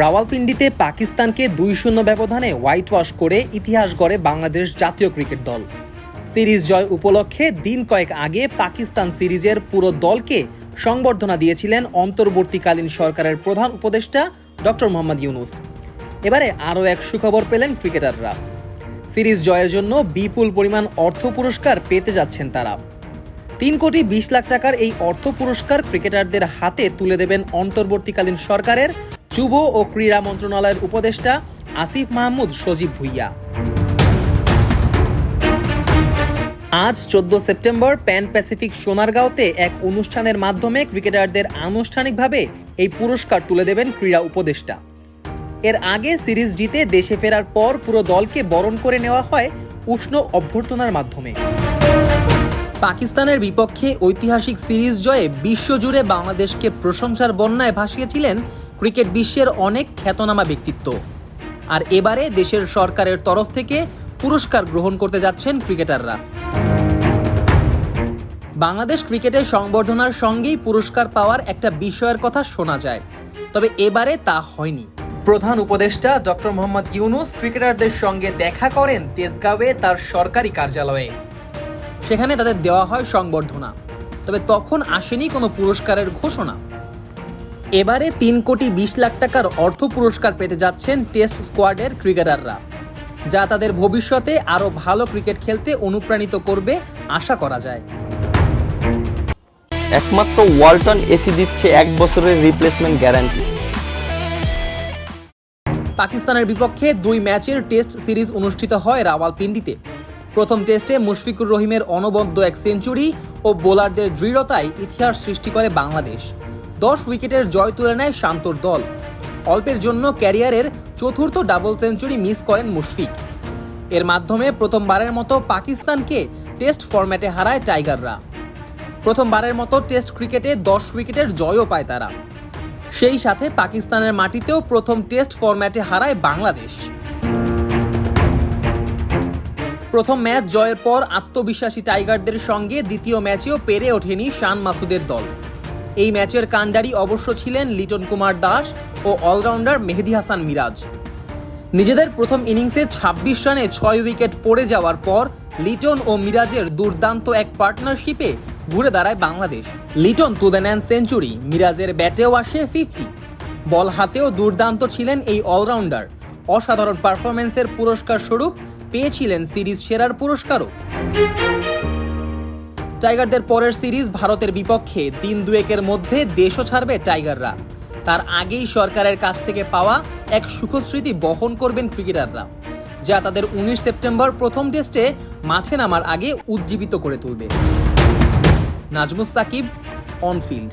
রাওয়ালপিন্ডিতে পাকিস্তানকে দুই শূন্য ব্যবধানে হোয়াইট ওয়াশ করে ইতিহাস গড়ে বাংলাদেশ জাতীয় ক্রিকেট দল। সিরিজ জয় উপলক্ষে দিন কয়েক আগে পাকিস্তান সিরিজের পুরো দলকে সংবর্ধনা দিয়েছিলেন অন্তর্বর্তীকালীন সরকারের প্রধান উপদেষ্টা ডক্টর মোহাম্মদ ইউনুস। এবারে আরও এক সুখবর পেলেন ক্রিকেটাররা। সিরিজ জয়ের জন্য বিপুল পরিমাণ অর্থ পুরস্কার পেতে যাচ্ছেন তারা। তিন কোটি বিশ লাখ টাকার এই অর্থ পুরস্কার ক্রিকেটারদের হাতে তুলে দেবেন অন্তর্বর্তীকালীন সরকারের যুব ও ক্রীড়া মন্ত্রণালয়ের উপদেষ্টা আসিফ মাহমুদ সজীব ভুইয়া। আজ চোদ্দ সেপ্টেম্বর প্যান প্যাসিফিক সোনারগাঁওতে এক অনুষ্ঠানের মাধ্যমে ক্রিকেটারদের আনুষ্ঠানিকভাবে এই পুরস্কার তুলে দেবেন ক্রীড়া উপদেষ্টা। এর আগে সিরিজ জিতে দেশে ফেরার পর পুরো দলকে বরণ করে নেওয়া হয় উষ্ণ অভ্যর্থনার মাধ্যমে। পাকিস্তানের বিপক্ষে ঐতিহাসিক সিরিজ জয়ে বিশ্বজুড়ে বাংলাদেশকে প্রশংসার বন্যায় ভাসিয়েছিলেন ক্রিকেট বিশ্বের অনেক খ্যাতনামা ব্যক্তিত্ব। আর এবারে দেশের সরকারের তরফ থেকে পুরস্কার গ্রহণ করতে যাচ্ছেন ক্রিকেটাররা। বাংলাদেশ ক্রিকেটের সংবর্ধনার সঙ্গেই পুরস্কার পাওয়ার একটা বিষয়ের কথা শোনা যায় তবে এবারে তা হয়নি। প্রধান উপদেষ্টা ডক্টর মোহাম্মদ ইউনুস ক্রিকেটারদের সঙ্গে দেখা করেন তেজগাঁওয়ে তার সরকারি কার্যালয়ে। সেখানে তাদের দেওয়া হয় সংবর্ধনা তবে তখন আসেনি কোনো পুরস্কারের ঘোষণা। এবারে তিন কোটি বিশ লাখ টাকার অর্থ পুরস্কার পেতে যাচ্ছেন টেস্ট স্কোয়াডের ক্রিকেটাররা যা তাদের ভবিষ্যতে আরও ভালো ক্রিকেট খেলতে অনুপ্রাণিত করবে আশা করা যায়। একমাত্র ওয়ালটন এসি দিচ্ছে এক বছরের রিপ্লেসমেন্ট গ্যারান্টি। পাকিস্তানের বিপক্ষে দুই ম্যাচের টেস্ট সিরিজ অনুষ্ঠিত হয় রাওয়ালপিন্ডিতে। প্রথম টেস্টে মুশফিকুর রহিমের অনবদ্য এক সেঞ্চুরি ও বোলারদের দৃঢ়তায় ইতিহাস সৃষ্টি করে বাংলাদেশ। দশ উইকেটের জয় তুলে নেয় শান্তর দল। অল্পের জন্য ক্যারিয়ারের চতুর্থ ডাবল সেঞ্চুরি মিস করেন মুশফিক। এর মাধ্যমে প্রথমবারের মতো পাকিস্তানকে টেস্ট ফরম্যাটে হারায় টাইগাররা। প্রথমবারের মতো টেস্ট ক্রিকেটে দশ উইকেটের জয়ও পায় তারা। সেই সাথে পাকিস্তানের মাটিতেও প্রথম টেস্ট ফরম্যাটে হারায় বাংলাদেশ। প্রথম ম্যাচ জয়ের পর আত্মবিশ্বাসী টাইগারদের সঙ্গে দ্বিতীয় ম্যাচেও পেরে ওঠেনি শান মাসুদের দল। এই ম্যাচের কাণ্ডারি অবশ্য ছিলেন লিটন কুমার দাস ও অলরাউন্ডার মেহেদি হাসান মিরাজ। নিজেদের প্রথম ইনিংসে ২৬ রানে ছয় উইকেট পড়ে যাওয়ার পর লিটন ও মিরাজের দুর্দান্ত এক পার্টনারশিপে ঘুরে দাঁড়ায় বাংলাদেশ। লিটন তুলে নেন সেঞ্চুরি, মিরাজের ব্যাটেও আসে ফিফটি। বল হাতেও দুর্দান্ত ছিলেন এই অলরাউন্ডার। অসাধারণ পারফরমেন্সের পুরস্কার স্বরূপ পেয়েছিলেন সিরিজ সেরার পুরস্কারও। টাইগারদের পরের সিরিজ ভারতের বিপক্ষে দিন দুয়েকের মধ্যে দেশও ছাড়বে টাইগাররা। তার আগেই সরকারের কাছ থেকে পাওয়া এক সুখস্মৃতি বহন করবেন ক্রিকেটাররা, যা তাদের উনিশ সেপ্টেম্বর প্রথম টেস্টে মাঠে নামার আগে উজ্জীবিত করে তুলবে। Nazmus Sakib, on field.